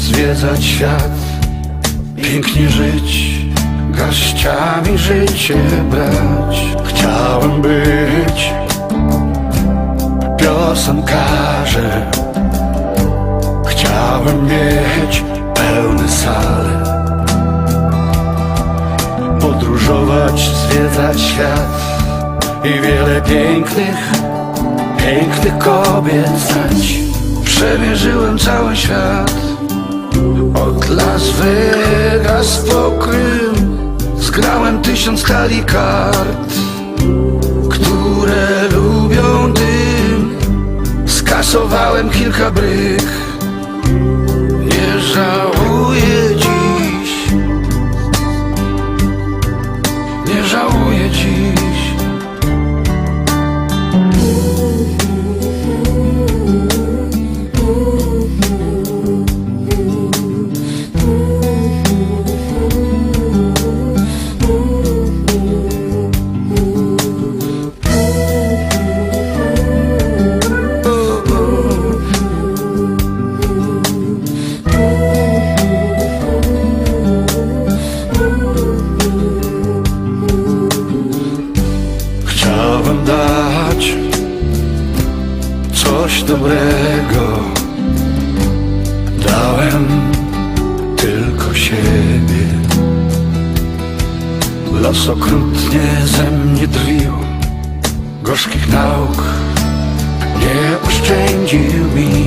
zwiedzać świat, pięknie żyć, garściami życie brać. Chciałem być piosenkarzem, chciałem mieć pełne sale, podróżować, zwiedzać świat i wiele pięknych, pięknych kobiet znać. Przemierzyłem cały świat. Od Las Vegas po Krym Zgrałem tysiąc talii kart Które lubią dym. Skasowałem kilka brych. Nie żałuję dobrego. Dałem tylko siebie. Los okrutnie ze mnie drwił, gorzkich nauk nie oszczędził mi.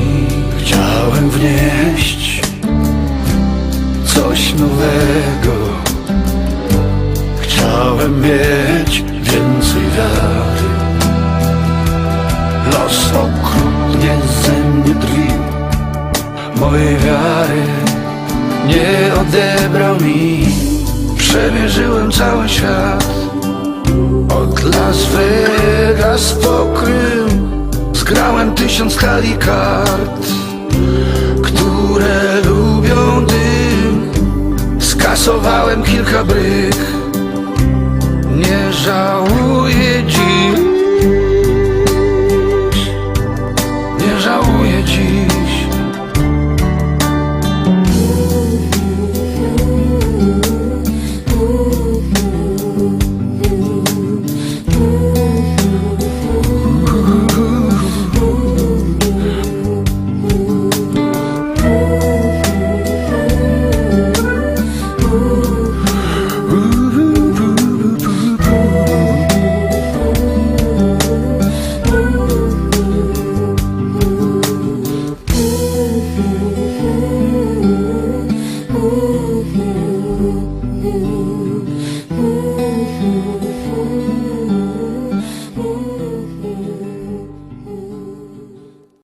Mojej wiary nie odebrał mi. Przemierzyłem cały świat. Od Las Vegas po Krym Zgrałem tysiąc talii kart Które lubią dym. Skasowałem kilka brych. Nie żałuję